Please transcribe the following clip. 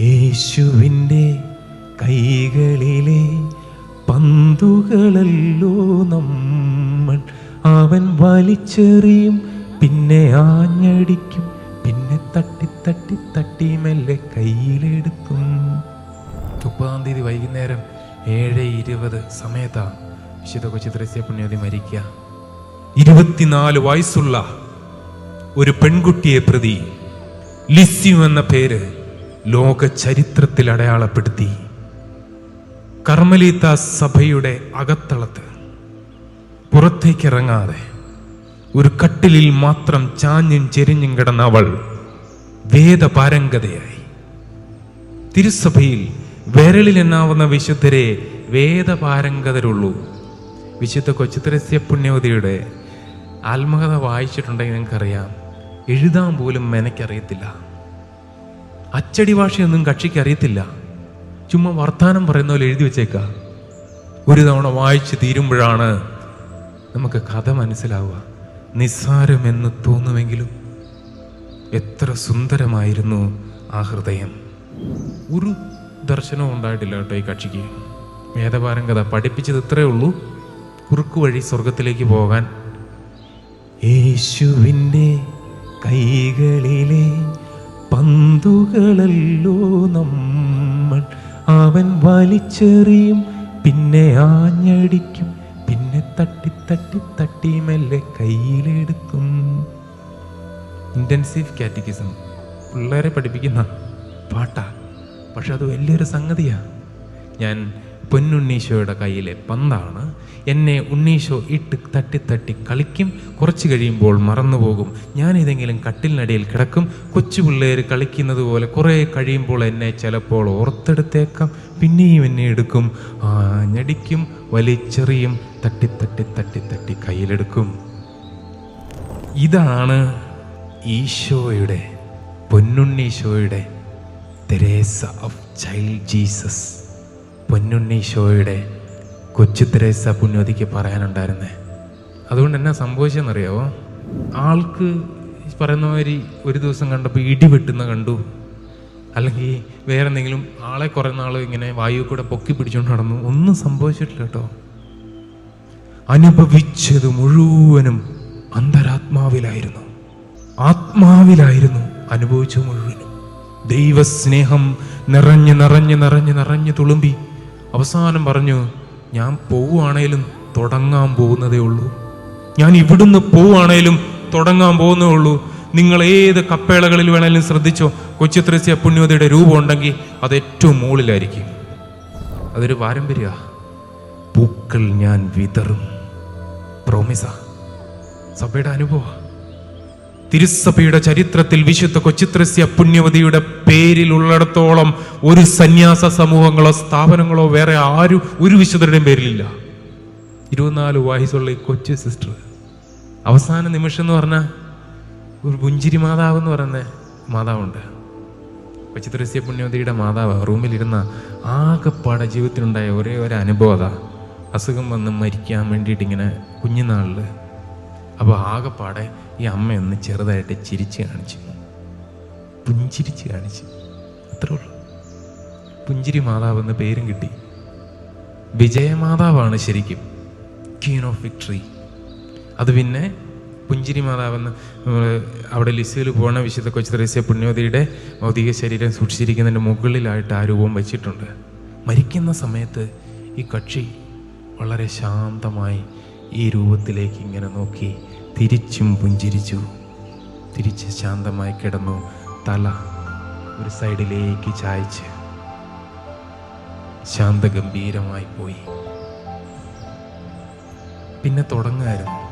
യേശുവിന്റെ കൈകളിലെ പന്തുകളല്ലോ നമ്മൾ. അവൻ വലിച്ചെറിയും പിന്നെ ആഞ്ഞടിക്കും പിന്നെ തട്ടി തട്ടി തട്ടി മെല്ലെ കയ്യിലെടുക്കും. മുപ്പതാം തീയതി വൈകുന്നേരം ഏഴ് ഇരുപത് സമയത്താണ് വിശുദ്ധ കൊച്ചിത്രസ്യ പുണ്യതി മരിക്കുക. ഇരുപത്തിനാല് വയസ്സുള്ള ഒരു പെൺകുട്ടിയെ പ്രതി ലിസ്യു എന്ന പേര് ലോക ചരിത്രത്തിൽ അടയാളപ്പെടുത്തി കർമ്മലീത്ത സഭയുടെ അകത്തളത്ത് പുറത്തേക്കിറങ്ങാതെ ഒരു കട്ടിലിൽ മാത്രം ചാഞ്ഞും ചെരിഞ്ഞും കിടന്ന അവൾ വേദപാരംഗതയായി. തിരുസഭയിൽ വിരളിലെണ്ണാവുന്ന വിശുദ്ധരെ വേദപാരംഗതരുള്ളൂ. വിശുദ്ധ കൊച്ചുത്രസ്യ പുണ്യവതിയുടെ ആത്മകഥ വായിച്ചിട്ടുണ്ടെങ്കിൽ നിങ്ങൾക്കറിയാം എഴുതാൻ പോലും മെനക്കറിയത്തില്ല അച്ചടി ഭാഷയൊന്നും കക്ഷിക്ക് അറിയത്തില്ല. ചുമ്മാ വർത്താനം പറയുന്ന പോലെ എഴുതി വെച്ചേക്ക. ഒരു തവണ വായിച്ച് തീരുമ്പോഴാണ് നമുക്ക് കഥ മനസ്സിലാവുക. നിസ്സാരമെന്ന് തോന്നുമെങ്കിലും എത്ര സുന്ദരമായിരുന്നു ആ ഹൃദയം. ഒരു ദർശനവും ഉണ്ടായിട്ടില്ല കേട്ടോ ഈ കക്ഷിക്ക്. വേദപാരംഗത പഠിപ്പിച്ചത് ഇത്രയേ ഉള്ളൂ. കുറുക്കു വഴി സ്വർഗത്തിലേക്ക് പോകാൻ. യേശുവിന്റെ കൈകളിലെ പന്തുകളല്ലോ നമ്മൾ. അവൻ വലിച്ചെറിയും പിന്നെ ആഞ്ഞടിക്കും പിന്നെ തട്ടി തട്ടി തട്ടി മെല്ലെ കയ്യിലെടുക്കും. ഇന്റൻസീവ് കാറ്റഗിസം പിള്ളേരെ പഠിപ്പിക്കുന്ന പാട്ടാ. പക്ഷെ അത് വലിയൊരു സംഗതിയാ. ഞാൻ പൊന്നുണ്ണീശോയുടെ കയ്യിലെ പന്താണ്. എന്നെ ഉണ്ണീശോ ഇട്ട് തട്ടി തട്ടി കളിക്കും. കുറച്ച് കഴിയുമ്പോൾ മറന്നുപോകും ഞാൻ ഏതെങ്കിലും കട്ടിലിനടിയിൽ കിടക്കും. കൊച്ചു പിള്ളേർ കളിക്കുന്നത് പോലെ കുറേ കഴിയുമ്പോൾ എന്നെ ചിലപ്പോൾ ഓർത്തെടുത്തേക്കാം. പിന്നെയും എന്നെ എടുക്കും. ഞടിക്കും. വലിച്ചെറിയും തട്ടി തട്ടി തട്ടി തട്ടി കയ്യിലെടുക്കും. ഇതാണ് ഈശോയുടെ പൊന്നുണ്ണീശോയുടെ തെരേസ ഓഫ് ചൈൽഡ് ജീസസ്. പൊന്നുണ്ണീശോയുടെ കൊച്ചു തെരേസ പുണ്യവതിക്ക് പറയാനുണ്ടായിരുന്നേ. അതുകൊണ്ട് എന്നാ സംഭവിച്ചെന്നറിയാവോ? ആൾക്ക് പറയുന്ന മാതിരി ഒരു ദിവസം കണ്ടപ്പോൾ ഇടി വെട്ടുന്ന കണ്ടു. അല്ലെങ്കിൽ വേറെ എന്തെങ്കിലും ആളെ കുറേ നാൾ ഇങ്ങനെ വായു കൂടെ പൊക്കി പിടിച്ചുകൊണ്ട് നടന്നു. ഒന്നും സംഭവിച്ചിട്ടില്ല കേട്ടോ. അനുഭവിച്ചത് മുഴുവനും അന്തരാത്മാവിലായിരുന്നു. ആത്മാവിലായിരുന്നു അനുഭവിച്ചത് മുഴുവനും. ദൈവസ്നേഹം നിറഞ്ഞ് നിറഞ്ഞ് നിറഞ്ഞ് നിറഞ്ഞ് തുളുമ്പി അവസാനം പറഞ്ഞു ഞാൻ പോവുകയാണേലും തുടങ്ങാൻ പോകുന്നതേ ഉള്ളൂ. ഞാൻ ഇവിടുന്ന് പോവുകയാണേലും തുടങ്ങാൻ പോകുന്നേ ഉള്ളൂ. നിങ്ങൾ ഏത് കപ്പേളകളിൽ വേണേലും ശ്രദ്ധിച്ചോ കൊച്ചു ത്രസ്യ പുണ്യവതിയുടെ രൂപം ഉണ്ടെങ്കിൽ അത് ഏറ്റവും മുകളിലായിരിക്കും. അതൊരു പാരമ്പര്യ. പൂക്കൾ ഞാൻ വിതറും. പ്രോമിസ സഭയുടെ അനുഭവ. തിരുസഭയുടെ ചരിത്രത്തിൽ വിശുദ്ധ കൊച്ചിത്രസ്യ പുണ്യവതിയുടെ പേരിൽ ഉള്ളിടത്തോളം ഒരു സന്യാസ സമൂഹങ്ങളോ സ്ഥാപനങ്ങളോ വേറെ ആരും ഒരു വിശുദ്ധരുടെയും പേരിലില്ല. ഇരുപത്തിനാല് വയസ്സുള്ള ഈ കൊച്ചു സിസ്റ്റർ. അവസാന നിമിഷം എന്ന് പറഞ്ഞാൽ ഒരു പുഞ്ചിരി മാതാവ് എന്ന് പറയുന്ന മാതാവുണ്ട്. കൊച്ചിത്രസ്യ പുണ്യവതിയുടെ മാതാവ് റൂമിലിരുന്ന ആകെപ്പാടെ ജീവിതത്തിലുണ്ടായ ഒരേ ഒരു അനുഭവത അസുഖം വന്ന് മരിക്കാൻ വേണ്ടിയിട്ട് ഇങ്ങനെ കുഞ്ഞുനാളിൽ അപ്പോൾ ആകെപ്പാടെ ഈ അമ്മയൊന്ന് ചെറുതായിട്ട് ചിരിച്ച് കാണിച്ചു. പുഞ്ചിരിച്ച് കാണിച്ചു. അത്രേ ഉള്ളൂ. പുഞ്ചിരി മാതാവ് എന്ന് പേരും കിട്ടി. വിജയമാതാവാണ് ശരിക്കും. ക്വീൻ ഓഫ് വിക്ടറി അത് പിന്നെ പുഞ്ചിരി മാതാവെന്ന് നമ്മൾ അവിടെ ലിസയിൽ പോണ വിശുദ്ധ കൊച്ചുത്രേസ്യ പുണ്യോതിയുടെ ഭൗതിക ശരീരം സൂക്ഷിച്ചിരിക്കുന്നതിന്റെ മുകളിലായിട്ട് ആ രൂപം വെച്ചിട്ടുണ്ട്. മരിക്കുന്ന സമയത്ത് ഈ കക്ഷി വളരെ ശാന്തമായി ഈ രൂപത്തിലേക്ക് ഇങ്ങനെ നോക്കി തിരിച്ചും പുഞ്ചിരിച്ചു. തിരിച്ച് ശാന്തമായി കിടന്നു തല ഒരു സൈഡിലേക്ക് ചായച്ച്. ശാന്തഗംഭീരമായി പോയി. പിന്നെ തുടങ്ങായിരുന്നു.